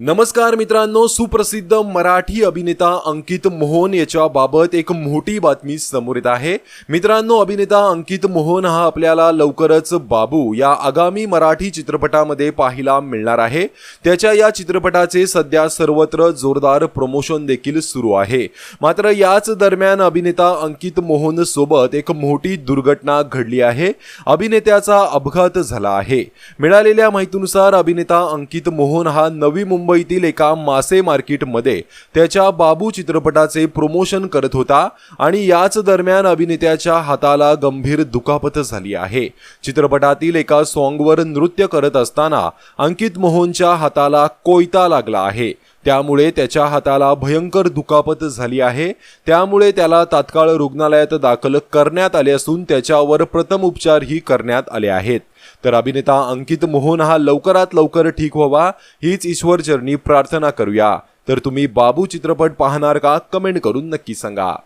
नमस्कार मित्रांनो सुप्रसिद्ध मराठी अभिनेता अंकित मोहन याच्या बाबत एक मोठी बातमी समोर येत आहे. मित्रांनो अभिनेता अंकित मोहन हा आपल्याला लवकरच बाबू या आगामी मराठी चित्रपटामध्ये पाहायला मिळणार आहे. त्याच्या या चित्रपटाचे सध्या सर्वत्र जोरदार प्रमोशन देखील सुरू आहे. मात्र याच दरम्यान अभिनेता अंकित मोहन सोबत एक मोठी दुर्घटना घडली आहे. अभिनेत्याचा अपघात झाला आहे. मिळालेल्या माहितीनुसार अभिनेता अंकित मोहन हा नवी मुंबईतील एका मासे मार्केटमध्ये त्याच्या बाबू चित्रपटाचे प्रमोशन करत होता आणि याच दरम्यान अभिनेत्याच्या हाताला गंभीर दुखापत झाली आहे. चित्रपटातील एका सॉंगवर नृत्य करत असताना अंकित मोहनच्या हाताला कोयता लागला आहे. त्यामुळे त्याच्या हाताला भयंकर दुखापत झाली आहे. त्यामुळे त्याला तात्काळ रुग्णालयात दाखल करण्यात आले असून त्याच्यावर प्रथम उपचारही करण्यात आले आहेत. तर अभिनेता अंकित मोहन हा लवकरात लवकर ठीक व्हावा हीच ईश्वरचरणी प्रार्थना करूया. तर तुम्ही बाबू चित्रपट पाहणार का? कमेंट करून नक्की सांगा.